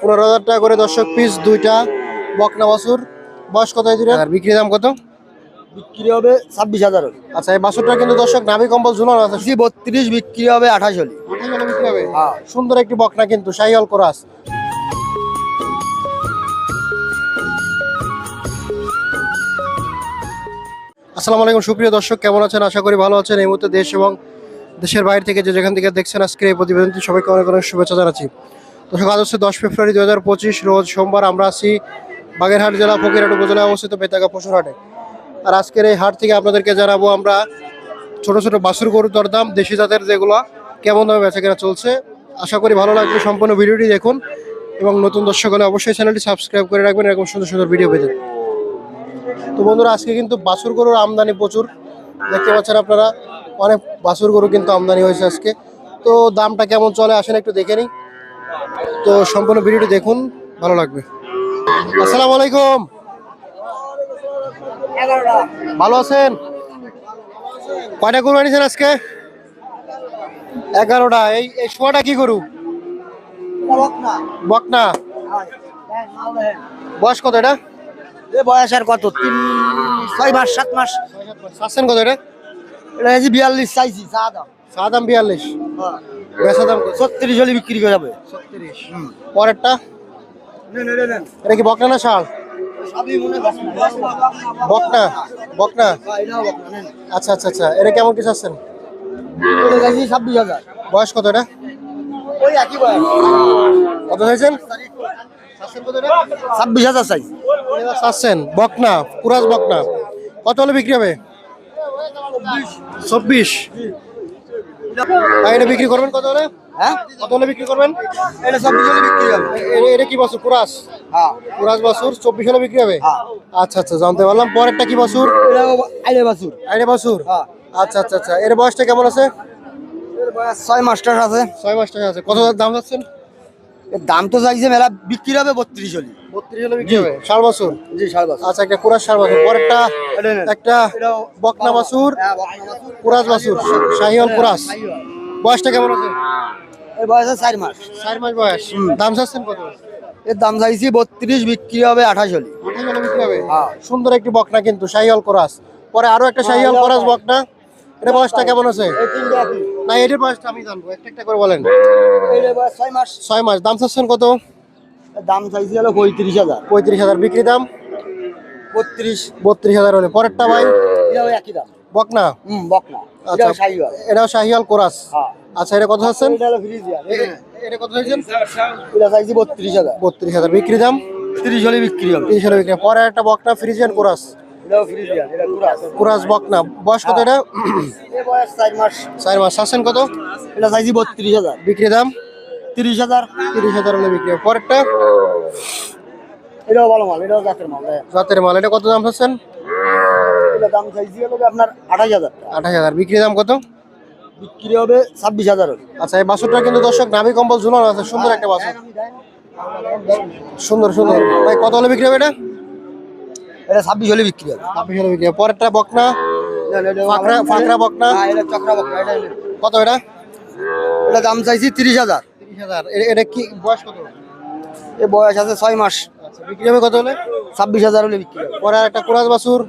পনেরো হাজার টাকা করে দর্শক পিস দুইটা বকনা বাসুর বয়স কত আর বিক্রি দাম কত? বিক্রি হবে ছাব্বিশ হাজার। আচ্ছা এই বাসুরটা কিন্তু দর্শক নাভি কম্বল ঝুলানো আছে। জি বত্রিশ বিক্রি হবে আঠাশ হলি। বিক্রি হবে? হ্যাঁ। সুন্দর একটি বকনা কিন্তু শাহিওয়াল করা আছে আসসালামু আলাইকুম সুপ্রিয় দর্শক কেমন আছেন? আশা করি ভালো আছেন। এই মুহূর্তে দেশ এবং দেশের বাইরে থেকে যে যেখান থেকে দেখছেন আজকে এই প্রতিবেদনটি সবাইকে অনেক অনেক শুভেচ্ছা জানাচ্ছি। দর্শক আজ হচ্ছে দশ ফেব্রুয়ারি দু হাজার পঁচিশ রোজ সোমবার আমরা আছি বাগেরহাট জেলা ফকিরহাট উপজেলায় অবস্থিত বেতাগা পশুরহাটে। আর আজকের এই হাট থেকে আপনাদেরকে জানাব আমরা ছোট ছোট বাছুর গরুর দরদাম, দেশি জাতের যেগুলো কেমন দামে বেচা কেনা চলছে। আশা করি ভালো লাগবে সম্পূর্ণ ভিডিওটি দেখুন এবং নতুন দর্শক হলে অবশ্যই চ্যানেলটি সাবস্ক্রাইব করে রাখবেন এরকম সুন্দর সুন্দর ভিডিও পেতে। তো বন্ধুরা, আজকে কিন্তু বাছুর গরুর আমদানি প্রচুর। দেখতে পাচ্ছেন আপনারা, অনেক বাছুর গরু কিন্তু আমদানি হয়েছে আজকে। তো দামটা কেমন চলে আসেন একটু দেখে নিই। তো সম্পূর্ণ ভিডিওটি দেখুন ভালো লাগবে। আসসালামু আলাইকুম। ভালো আছেন? কয়টা গরু আনিছেন আজকে? এগারোটা। এই এই শোয়াটা কি গরু? বকনা। বয়স কত এটা? এ বয়স আর কত? তিন ছয় মাস সাত মাস। চাচ্ছেন কত এটা? এটা বিয়াল্লিশ চাইছি চা দাম। চা দাম বিয়াল্লিশ। বেচা দাম কত? ছত্রিশ হলে বিক্রি করে যাবে। পরেরটা? এটা কি বকনা না শাল? বকনা। বকনা? আচ্ছা আচ্ছা আচ্ছা। এটা কেমন কি চাচ্ছেন ছাব্বিশ হাজার। বয়স কত এটা? কত হয়েছেন ছাব্বিশ হাজার চাই। চাচ্ছেন। বকনা কুরাজ বকনা। কত হলে বিক্রি হবে? চব্বিশ। এটা বিক্রি করবেন কত হলে? হ্যাঁ? কত হলে বিক্রি করবেন? এটা ছাব্বিশ হলে বিক্রি হবে। এটা কি বছর? কুরাস? হ্যাঁ। কুরাস বছর চব্বিশ হলে বিক্রি হবে? হ্যাঁ। আচ্ছা আচ্ছা জানতে পারলাম। পরেরটা কি বছর? এটা আইলে বাছুর। আইডে হ্যাঁ। আচ্ছা আচ্ছা আচ্ছা। এর বয়সটা কেমন আছে? এর বয়স ছয় মাস্টার আছে। ছয় মাস আছে। কত দাম যাচ্ছেন? এর দাম তো চাইছে মেলা বিক্রি হবে বত্রিশ হলি। বত্রিশ হলে বিক্রি হবে? ষাট বছর? জি সাড়ে বাছুর। আচ্ছা একটা বছর। পরেরটা একটা বকনা বাছুর হ্যাঁ, বাছুর। শাহিওয়াল কুরাস বয়সটা কেমন আছে? এর বয়স আছে চার মাস। চার মাস বয়স। দাম চাচ্ছেন কত? এর দাম চাইছি বত্রিশ বিক্রি হবে আঠাশ হলি। আঠাশ হলে বিক্রি হবে? হ্যাঁ। সুন্দর একটি বকনা কিন্তু শাহিওয়াল কোরাস পরে আরও একটা শাহিওয়াল কোরাস। বকনা। এটা বয়সটা কেমন আছে? এই তিনটে না এটার বয়সটা আমি জানব। একটা একটা করে বলেন। বয়স ছয় মাস। ছয় মাস। দাম চাচ্ছেন কত? দাম চাইছি হলো পঁয়ত্রিশ হাজার। পঁয়ত্রিশ হাজার। বিক্রি দাম? বত্রিশ। বত্রিশ হাজার হলে। পরেরটা ভাই? এটাও একই দাম। বকনা? হুম বকনা। আচ্ছা। সাইওয়াল এটাও শাহিওয়াল কোরাস। হ্যাঁ। আচ্ছা এটা কত চাচ্ছেন? এটা হলো ফ্রিজিয়ান। এটা কত এটা চাইছি বত্রিশ হাজার। বত্রিশ হাজার। বিক্রি দাম? তিরিশ হলে বিক্রি হবে। তিরিশ হাজার বিক্রি পরে একটা বকনা ফ্রিজিয়ান কোরাস। এটা কুরাস। কোরাস বকনা বয়স কত এটা? চার মাস। চার মাস। কত? এটা চাইছি বত্রিশ হাজার। বিক্রি দাম? তিরিশ হাজার। তিরিশ হাজার হলে বিক্রি হবে। পরেরটা? এটাও ভালো মাল এটাও জাতের মাল হ্যাঁ। জাতের মাল। এটা কত দাম চাচ্ছেন? এটা দাম চাইছি হলো আপনার আঠাশ হাজার আঠাশ হাজার। বিক্রি দাম কত? বিক্রি হবে ছাব্বিশ হাজার আচ্ছা এই কিন্তু দর্শক নাভি কম্বল ঝুলানো আছে। সুন্দর একটা বাছুর। সুন্দর সুন্দর। ভাই কত হলে বিক্রি হবে এটা? এটা ছাব্বিশ হলে বিক্রি হবে। ছাব্বিশ হলে বিক্রি হবে। পরেরটা বকনা? ফাঁকড়া ফাঁকড়া বকনা? এটা চক্রা বকনা এটা। কত এটা? এটা দাম চাইছি তিরিশ হাজার। তিরিশ হাজার। এটা কি বয়স কত? এ বয়স আছে ছয় মাস। আচ্ছা বিক্রি হবে কত হলে? ছাব্বিশ হাজার হলে বিক্রি হবে। পরে একটা কুরাজ বাছুর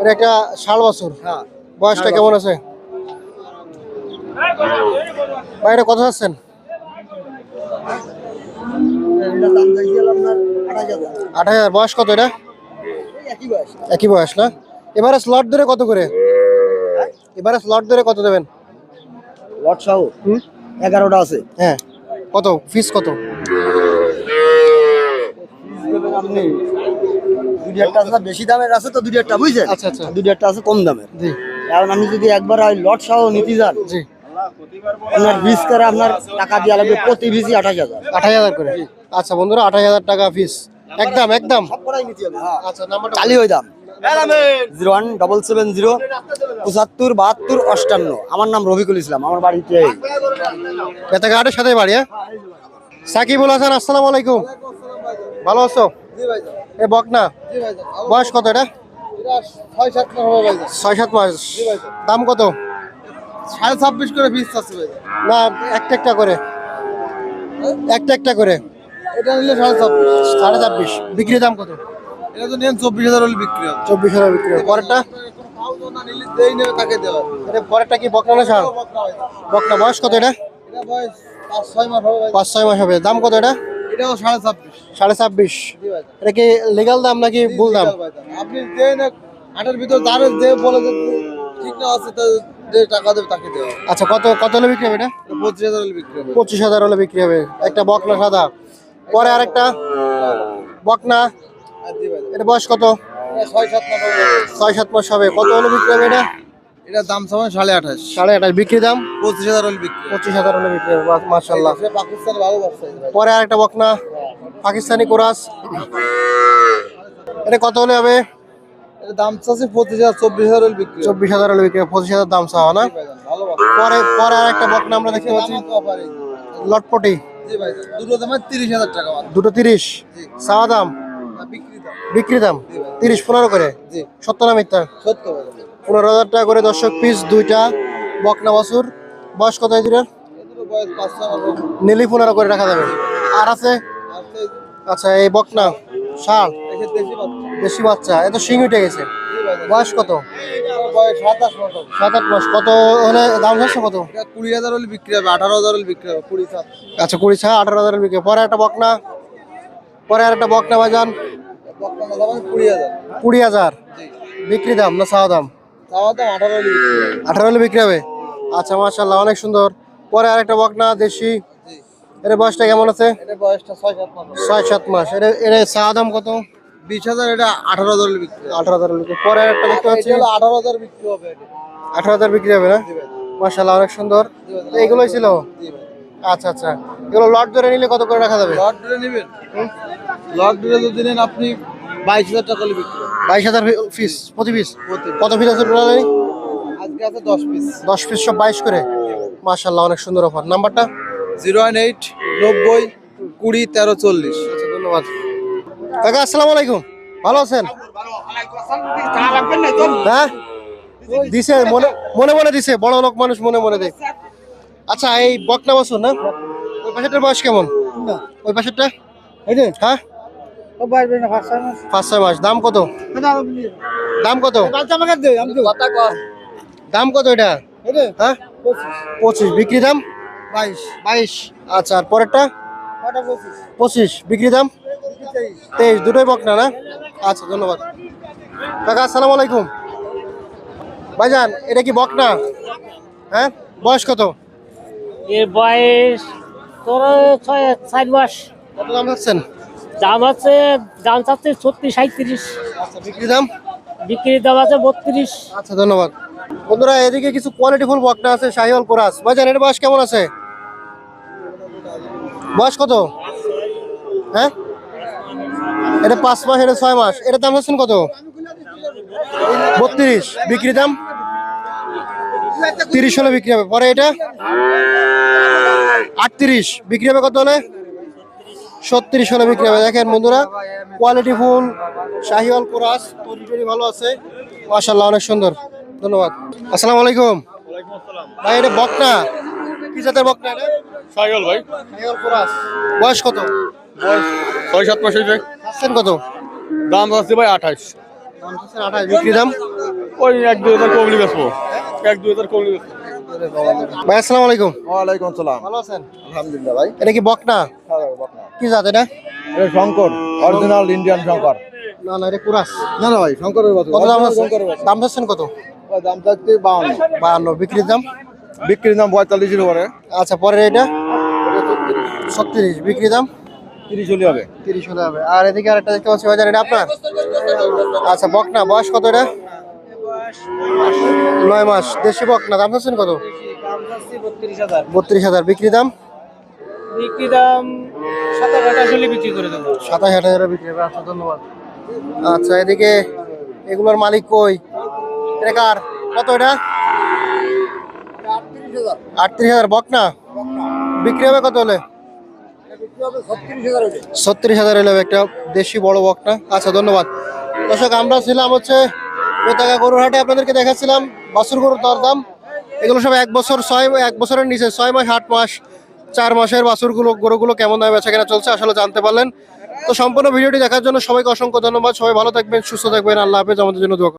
এটা একটা শাল বাছুর। হ্যাঁ। বয়সটা কেমন আছে? ভাই এটা কত আছেন আঠাশ হাজার। বয়স কত এটা? একই বয়স। একই বয়স না? এবারে স্লট ধরে কত করে? এবারে স্লট ধরে কত দেবেন? লট সহ হুম? এগারোটা আছে। হ্যাঁ। কত? ফিস কত? আপনি দুই একটা আছে বেশি দামের আছে তো দুই একটা বুঝছেন? আচ্ছা আচ্ছা। দুই একটা আছে কম দামের। জি। এখন আপনি যদি একবার ওই লট সহ নিতে যান জি। আপনার করে আপনার টাকা দেওয়া লাগবে প্রতি বীজই আঠাশ হাজার। আঠাশ হাজার করে? আচ্ছা বন্ধুরা আঠাশ হাজার টাকা ফিস। একদম একদম। নিতে হ্যাঁ। আচ্ছা নাম্বারটা ওই দাম। Zero one double seven zero পঁচাত্তর বাহাত্তর অষ্টান্ন। আমার নাম রবিকুল ইসলাম আমার বাড়িতে এই। বেতাঘাটের সাথে বাড়ি হ্যাঁ? সাকিবুল হাসান আসসালামু আলাইকুম। ভালো আছো? এ বকনা। বয়স কত এটা? ছয় সাত মাস দাম কত? সাড়ে ছাব্বিশ করে পিস আছে না একটা একটা করে। একটা একটা করে। এটা নিলে সাড়ে ছাব্বিশ সাড়ে ছাব্বিশ। বিক্রি দাম কত? এটা তো নেন চব্বিশ হাজার হলে বিক্রি হবে। চব্বিশ হাজার বিক্রি হবে। পরেরটা? এটা পরেরটা কি বকনা না ষাঁড় বকনা। বয়স কত এটা? পাঁচ ছয় মাস হবে। দাম কত এটা? এটাও সাড়ে ছাব্বিশ। সাড়ে ছাব্বিশ। এটা কি লিগাল দাম নাকি ভুল দাম? আপনি হাটের ভিতর যার যে বলে যে ঠিক না আছে টাকা দেবে তাকে দেওয়া আচ্ছা কত কত হলে বিক্রি হবে এটা এটা? পঁচিশ হাজার হলে বিক্রি হবে। পঁচিশ হাজার হলে বিক্রি হবে। একটা বকনা সাদা। পরে আরেকটা। বকনা। এটা বয়স কত? ছয় সাত মাস হবে। কত হলে বিক্রি হবে এটা? এটার দাম সমান সাড়ে আঠাশ। সাড়ে আঠাশ। বিক্রি দাম? পঁচিশ হাজার হলে বিক্রি পঁচিশ হাজার হলে বিক্রি হবে। মার্শাল্লাহ ভালো পরে আরেকটা বকনা। পাকিস্তানি কোরাস। এটা কত হলে হবে? এটার দাম চাচ্ছে পঁচিশ হাজার চব্বিশ হাজার হলে বিক্রি চব্বিশ হাজার হলে বিক্রি পঁচিশ হাজার দাম চাওয়া না? পরে পরে আরেকটা বকনা আমরা দেখতে পাচ্ছি। লটপটি। জি ভাই দুটো দাম তিরিশ হাজার টাকা দুটো তিরিশ। চাওয়া দাম? বিক্রি দাম? তিরিশ পনেরো করে? সত্য না মিথ্যা? সত্য পনেরো হাজার টাকা করে দর্শক পিস দুইটা। বকনা বয়স কত। নিলি পনেরো করে রাখা যাবে। আর আছে? আচ্ছা এই বকনা। এসে দেশি বাচ্চা। এত শিং উঠে গেছে। বয়স কত? সাত আট মাস কত হলে দাম হচ্ছে কত? কুড়ি হাজার হলে বিক্রি হবে আঠারো হাজার হলে বিক্রি হবে কুড়ি সাত। আচ্ছা কুড়ি ছা আঠারো হাজার বিক্রি পরে একটা বকনা পরে আর একটা বকনা বাজান। আছে কুড়ি হাজার। কুড়ি হাজার। বিক্রি দাম না দাম? আঠারো হলে আঠারো হলে বিক্রি হবে? আচ্ছা অনেক সুন্দর। পরে আরেকটা বকনা দেশি। এর বয়সটা কেমন আছে? ছয় সাত মাস। হবে। ছয় সাত মাস। এর এর দাম কত? বিশ হাজার এটা আঠারো হাজার বিক্রি আঠারো হাজার বিক্রি পরে একটা দেখতে পাচ্ছি। আঠারো হাজার বিক্রি হবে। আঠারো হাজার বিক্রি হবে না? জি অনেক সুন্দর। এইগুলোই ছিল? আচ্ছা আচ্ছা। এগুলো লট ধরে নিলে কত করে রাখা যাবে? লট ড্রে নেবেন? লট ড্রে যদি নেন আপনি বাইশ হাজার টাকা বিক্রি বাইশ হাজার পিস? প্রতি পিস। কত পিস আছে টোটাল? আজকে আছে দশ পিস। দশ পিস সব বাইশ করে? মার্শাল্লাহ অনেক সুন্দর অফার। নাম্বারটা? জিরো ওয়ান এইট নব্বই কুড়ি তেরো চল্লিশ। আচ্ছা ধন্যবাদ। কাকা আসসালামু আলাইকুম। ভালো আছেন? হ্যাঁ? দিছে মনে মনে মনে দিছে বড় লোক মানুষ মনে মনে দেয়। আচ্ছা এই বকনা বছর না? ওই পাশেরটার বয়স কেমন? ওই পাশেরটা? হ্যাঁ? পাঁচ ছয় মাস। দাম কত? দাম কত? দাম কত এটা? হ্যাঁ? পঁচিশ। বিক্রি দাম? বাইশ। বাইশ। আচ্ছা আর পরেরটা? পঁচিশ। বিক্রি দাম? তেইশ দুটোই বকনা না? আচ্ছা ধন্যবাদ। কাকা আসসালামু আলাইকুম। ভাইজান এটা কি বকনা? হ্যাঁ? বয়স কত? এর বয়স তোর ছয় চার মাস। কত দাম হচ্ছেন দাম আছে দাম চাচ্ছে ছত্রিশ সাঁত্রিশ আচ্ছা বিক্রি দাম? বিক্রির দাম আছে বত্রিশ। আচ্ছা ধন্যবাদ। বন্ধুরা এদিকে কিছু কোয়ালিটি ফুল বকনা আছে শাহিওয়াল কোরাস। ভাইজান এর বয়স কেমন আছে? বয়স কত? হ্যাঁ? এটা পাঁচ মাস এটা ছয় মাস। এটার দাম হচ্ছেন কত? বত্রিশ। বিক্রি দাম? তিরিশ হলে বিক্রি হবে। পরে এটা? আটত্রিশ। বিক্রি হবে কত হলে? ছত্রিশ হলে বিক্রি হবে। দেখেন বন্ধুরা কোয়ালিটি ফুল শাহিওয়াল কোরাস তরি টরি ভালো আছে। মাশাল্লাহ অনেক সুন্দর। ধন্যবাদ। আসসালামু আলাইকুম। ভাই এটা বকনা। কি জাতের বকনা এটা? সাইকেল ভাই। শাহিওয়াল কোরাস। বয়স কত? ছয় সাত মাস হয়েছে। আসছেন কত? দাম আছে ভাই আঠাশ। দাম আঠাশ। বিক্রি দাম? ওই এক দুই হাজার কমলি বেসবো এক দুই হাজার কমলি বেসবো ভাই আসসালামু আলাইকুম। ওয়ালাইকুম আসসালাম ভালো আছেন? আলহামদুলিল্লাহ ভাই। এটা কি বকনা? কি জাত এটা? এটা শঙ্কর অরিজিনাল ইন্ডিয়ান শঙ্কর। না না এটা কুরাস। না না ভাই শঙ্করের কত দাম শঙ্করের কত? দাম থাকতে বাউন্ন। বাহান্ন বিক্রির দাম? বিক্রির দাম পঁয়তাল্লিশের উপরে। আচ্ছা পরের এটা? ছত্রিশ। বিক্রি দাম? তিরিশ হলে হবে। তিরিশ হলে হবে। আর এদিকে আরেকটা দেখতে পাচ্ছি বাজার এটা আপনার? আচ্ছা বকনা বয়স কত এটা? নয় মাস। দেশি বকনা দাম কত? বত্রিশ হাজার। বত্রিশ হাজার বিক্রি দাম? বিক্রি দাম সাতাশ আঠাশ হলে বিক্রি করে দেবো। সাতাশ হাজার বিক্রি হবে। আচ্ছা ধন্যবাদ। আচ্ছা এদিকে এগুলোর মালিক কই? এটা কার? কত এটা? আটত্রিশ হাজার বকনা? বিক্রি হবে কত হলে? ছত্রিশ হাজার হলে? একটা দেশি বড় বকনা। আচ্ছা ধন্যবাদ। দর্শক, আমরা ছিলাম হচ্ছে বেতাগা গরুর হাটে আপনাদেরকে দেখাচ্ছিলাম বাছুর গরুর দরদাম। এগুলো সব এক বছর ছয়, এক বছরের নিচে, ছয় মাস, আট মাস, চার মাসের বাছুরগুলো, গরুগুলো কেমন দামে বেচা কেনা চলছে আসলে জানতে পারলেন। তো সম্পূর্ণ ভিডিওটি দেখার জন্য সবাইকে অসংখ্য ধন্যবাদ। সবাই ভালো থাকবেন, সুস্থ থাকবেন। আল্লাহ হাফেজ। আমাদের জন্য।